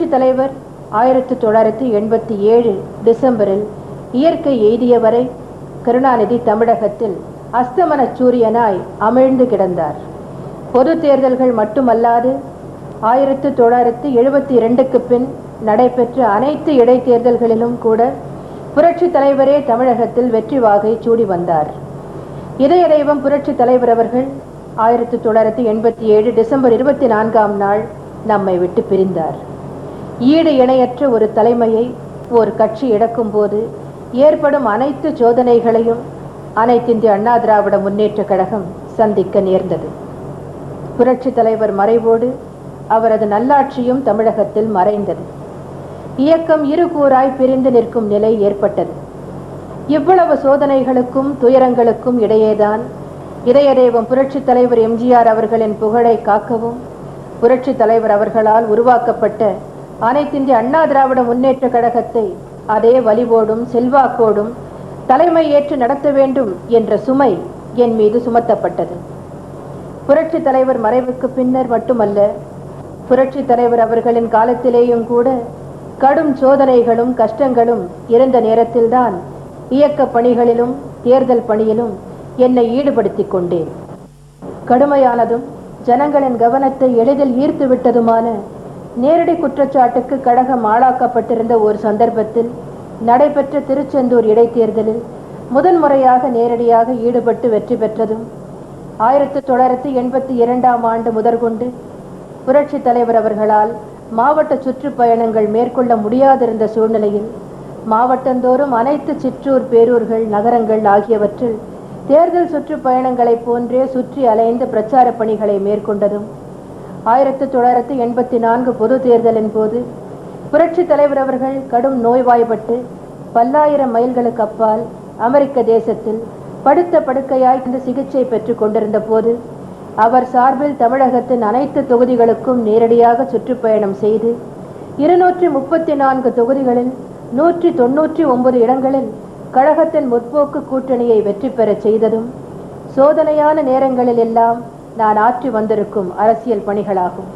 புரட்சி தலைவர் ஆயிரத்தி தொள்ளாயிரத்தி எண்பத்தி ஏழு டிசம்பரில் இயற்கை எய்தியவரை கருணாநிதி தமிழகத்தில் அஸ்தமன சூரியனாய் அமிழ்ந்து கிடந்தார். பொது தேர்தல்கள் மட்டுமல்லாது ஆயிரத்தி தொள்ளாயிரத்தி எழுபத்தி இரண்டுக்கு பின் நடைபெற்ற அனைத்து இடைத்தேர்தல்களிலும் கூட புரட்சி தலைவரே தமிழகத்தில் வெற்றி வாகை சூடி வந்தார். இதய தெய்வம் புரட்சி தலைவர் அவர்கள் ஆயிரத்தி தொள்ளாயிரத்தி எண்பத்தி ஏழு டிசம்பர் இருபத்தி நான்காம் நாள் நம்மை விட்டு பிரிந்தார். ஈடு இணையற்ற ஒரு தலைமையை ஒரு கட்சி இழக்கும்போது ஏற்படும் அனைத்து சோதனைகளையும் அனைத்திந்திய அண்ணா திராவிட முன்னேற்ற கழகம் சந்திக்க நேர்ந்தது. புரட்சி தலைவர் மறைவோடு அவரது நல்லாட்சியும் தமிழகத்தில் மறைந்தது. இயக்கம் இருகூறாய் பிரிந்து நிற்கும் நிலை ஏற்பட்டது. இவ்வளவு சோதனைகளுக்கும் துயரங்களுக்கும் இடையேதான் இதயதேவம் புரட்சி தலைவர் எம்ஜிஆர் அவர்களின் புகழை காக்கவும் புரட்சி தலைவர் அவர்களால் உருவாக்கப்பட்ட அனைத்திந்திய அண்ணா திராவிட முன்னேற்ற கழகத்தை அதே வலிவோடும் செல்வாக்கோடும் தலைமை ஏற்று நடத்த வேண்டும் என்ற சுமை என் மீது சுமத்தப்பட்டது. புரட்சி தலைவர் மறைவுக்கு பின்னர் மட்டுமல்ல புரட்சி தலைவர் அவர்களின் காலத்திலேயும் கூட கடும் சோதனைகளும் கஷ்டங்களும் இருந்த நேரத்தில்தான் இயக்க பணிகளிலும் தேர்தல் பணியிலும் என்னை ஈடுபடுத்திக் கொண்டேன். கடுமையானதும் ஜனங்களின் கவனத்தை எளிதில் ஈர்த்து விட்டதுமான நேரடி குற்றச்சாட்டுக்கு கழகம் ஆளாக்கப்பட்டிருந்த ஒரு சந்தர்ப்பத்தில் நடைபெற்ற திருச்செந்தூர் இடைத்தேர்தலில் முதன்முறையாக நேரடியாக ஈடுபட்டு வெற்றி பெற்றதும் ஆயிரத்தி தொள்ளாயிரத்தி எண்பத்தி இரண்டாம் ஆண்டு முதற்கொண்டு புரட்சி தலைவர் அவர்களால் மாவட்ட சுற்றுப்பயணங்கள் மேற்கொள்ள முடியாதிருந்த சூழ்நிலையில் மாவட்டந்தோறும் அனைத்து சிற்றூர் பேரூர்கள் நகரங்கள் ஆகியவற்றில் தேர்தல் சுற்றுப்பயணங்களைப் போன்றே சுற்றி அலைந்து பிரச்சார பணிகளை மேற்கொண்டதும் ஆயிரத்தி தொள்ளாயிரத்தி எண்பத்தி நான்கு பொது தேர்தலின் போது புரட்சி தலைவர் அவர்கள் கடும் நோய்வாய்ப்பட்டு பல்லாயிரம் மைல்களுக்கு அப்பால் அமெரிக்க தேசத்தில் படுத்த படுக்கையாய் இந்த சிகிச்சை பெற்றுக் கொண்டிருந்த போது அவர் சார்பில் தமிழகத்தின் அனைத்து தொகுதிகளுக்கும் நேரடியாக சுற்றுப்பயணம் செய்து இருநூற்றி முப்பத்தி நான்கு தொகுதிகளில் நூற்றி தொன்னூற்றி ஒன்பது இடங்களில் கழகத்தின் முற்போக்கு கூட்டணியை வெற்றி பெறச் செய்ததும் சோதனையான நேரங்களில் எல்லாம் நான் ஆற்றி வந்திருக்கும் அரசியல் பணிகளாகும்.